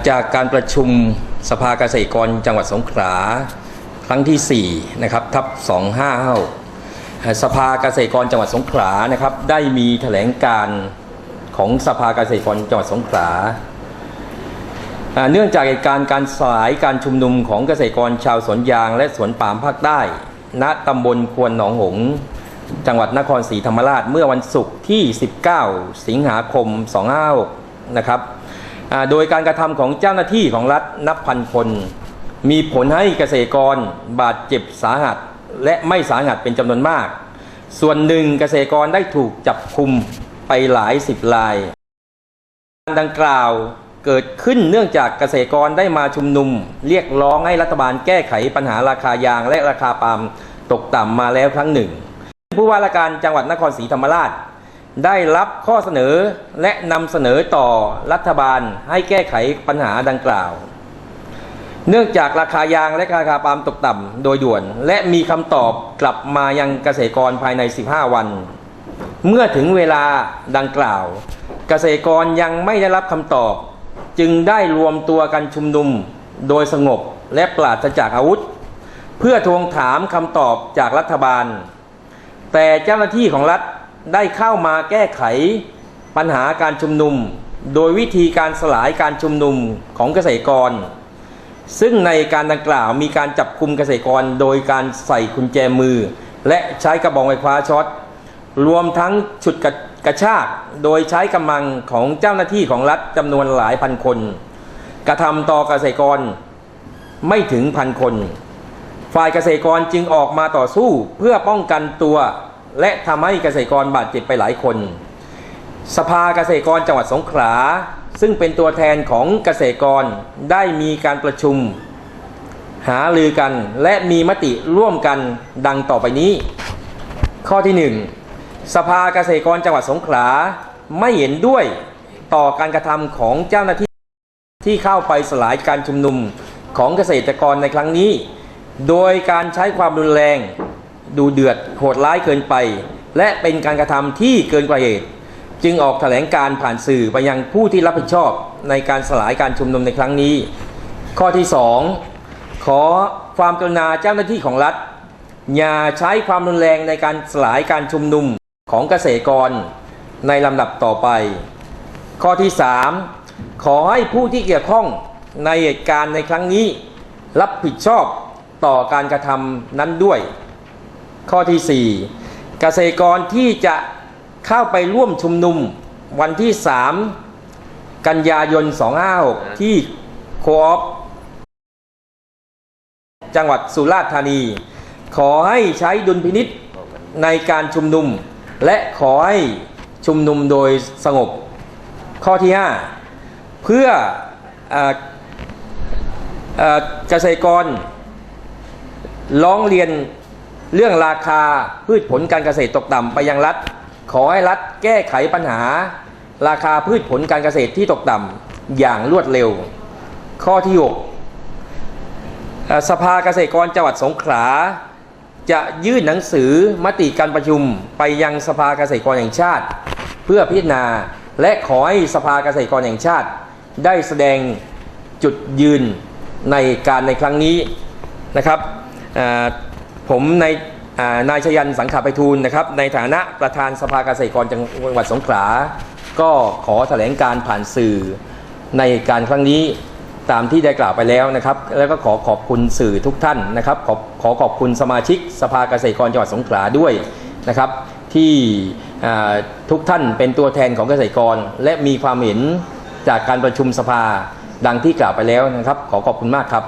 จากการประชุมสภาเกษตรกรจังหวัดสงขลาครั้งที่ 4 นะครับ ทับ 255 สภาเกษตรกรจังหวัดสงขลานะครับ ได้มีแถลงการของสภาเกษตรกรจังหวัดสงขลาเนื่องจากเหตุการณ์การสลายการชุมนุมของเกษตรกรชาวสวนยางและสวนปาล์มภาคใต้ ณตำบลควนหนองหง จังหวัดนครศรีธรรมราชเมื่อวันศุกร์ที่ 19 สิงหาคม 256นะครับ โดยการกระทำของเจ้าหน้าที่ของรัฐนับพันคน มีผลให้เกษตรกรบาดเจ็บสาหัสและไม่สาหัสเป็นจำนวนมาก ส่วนหนึ่งเกษตรกรได้ถูกจับคุมไปหลายสิบรายการดังกล่าวเกิดขึ้นเนื่องจากเกษตรกรได้มาชุมนุม เรียกร้องให้รัฐบาลแก้ไขปัญหาราคายางและราคาปาล์มตกต่ำมาแล้วครั้งหนึ่ง ผู้ว่าราชการจังหวัดนครศรีธรรมราช ได้รับข้อเสนอและนำเสนอต่อรัฐบาลให้แก้ไขปัญหาดังกล่าว เนื่องจากราคายางและราคาปาล์มตกต่ำโดยด่วน และมีคำตอบกลับมายังเกษตรกรภายใน 15 วัน เมื่อถึงเวลาดังกล่าว เกษตรกรยังไม่ได้รับคำตอบ จึงได้รวมตัวกันชุมนุมโดยสงบและปราศจากอาวุธ เพื่อทวงถามคำตอบจากรัฐบาล แต่เจ้าหน้าที่ของรัฐ ได้เข้ามาแก้ไขปัญหาการชุมนุม โดยวิธีการสลายการชุมนุมของเกษตรกร ซึ่งในการดังกล่าวมีการจับคุมเกษตรกร โดยการใส่กุญแจมือ และใช้กระบอกไฟฟ้าช็อตรวมทั้งฉุดกระกระชากโดยใช้กำลังของเจ้าหน้าที่ของรัฐจำนวนหลายพันคน กระทำต่อเกษตรกรไม่ถึงพันคน ฝ่ายเกษตรกรจึงออกมาต่อสู้เพื่อป้องกันตัว และทำให้เกษตรกรบาดเจ็บไปหลายคน สภาเกษตรกรจังหวัดสงขลา ซึ่งเป็นตัวแทนของเกษตรกรได้มีการประชุม หาลือกันและมีมติร่วมกันดังต่อไปนี้ ข้อที่ 1 สภาเกษตรกรจังหวัดสงขลาไม่เห็นด้วยต่อการกระทำของเจ้าหน้าที่ที่เข้าไปสลายการชุมนุมของเกษตรกรในครั้งนี้ โดยการใช้ความรุนแรง ดูเดือดโหดร้ายเกินไป และเป็นการกระทำที่เกินกว่าเหตุ จึงออกแถลงการผ่านสื่อไปยังผู้ที่รับผิดชอบในการสลายการชุมนุมในครั้งนี้ ข้อที่ 2 ขอความกรุณาเจ้าหน้าที่ของรัฐ อย่าใช้ความรุนแรงในการสลายการชุมนุมของเกษตรกรในลำดับต่อไป ข้อที่ 3 ขอให้ผู้ที่เกี่ยวข้องในเหตุการณ์ในครั้งนี้ รับผิดชอบต่อการกระทำนั้นด้วย ข้อที่ 4 เกษตรกรที่จะเข้าไปร่วมชุมนุมวันที่ 3 กันยายน 256 ที่โคออฟจังหวัดสุราษฎร์ธานี ขอให้ใช้ดุลพินิษในการชุมนุม และขอให้ชุมนุมโดยสงบ ข้อที่ 5 เพื่อเอ่อเอ่อเกษตรกรร้องเรียน เรื่องราคาพืชผลการเกษตรตกต่ำไปยังรัฐ ขอให้รัฐแก้ไขปัญหา ราคาพืชผลการเกษตรที่ตกต่ำอย่างรวดเร็ว ข้อที่ 6 สภาเกษตรกรจังหวัดสงขลาจะยื่นหนังสือมติการประชุมไปยังสภาเกษตรกรแห่งชาติ เพื่อพิจารณาและขอให้สภาเกษตรกรแห่งชาติ ได้แสดงจุดยืนในการในครั้งนี้นะครับอ่า ผมในนายชยันสังขาไปทูลนะครับ ในฐานะประธานสภาเกษตรกรจังหวัดสงขลา ก็ขอแถลงการผ่านสื่อในการครั้งนี้ตามที่ได้กล่าวไปแล้วนะครับ แล้วก็ขอขอบคุณสื่อทุกท่านนะครับ ขอขอขอบคุณสมาชิกสภาเกษตรกรจังหวัดสงขลาด้วยนะครับ ที่ทุกท่านเป็นตัวแทนของเกษตรกร และมีความเห็นจากการประชุมสภาดังที่กล่าวไปแล้วนะครับ ขอขอบคุณมากครับ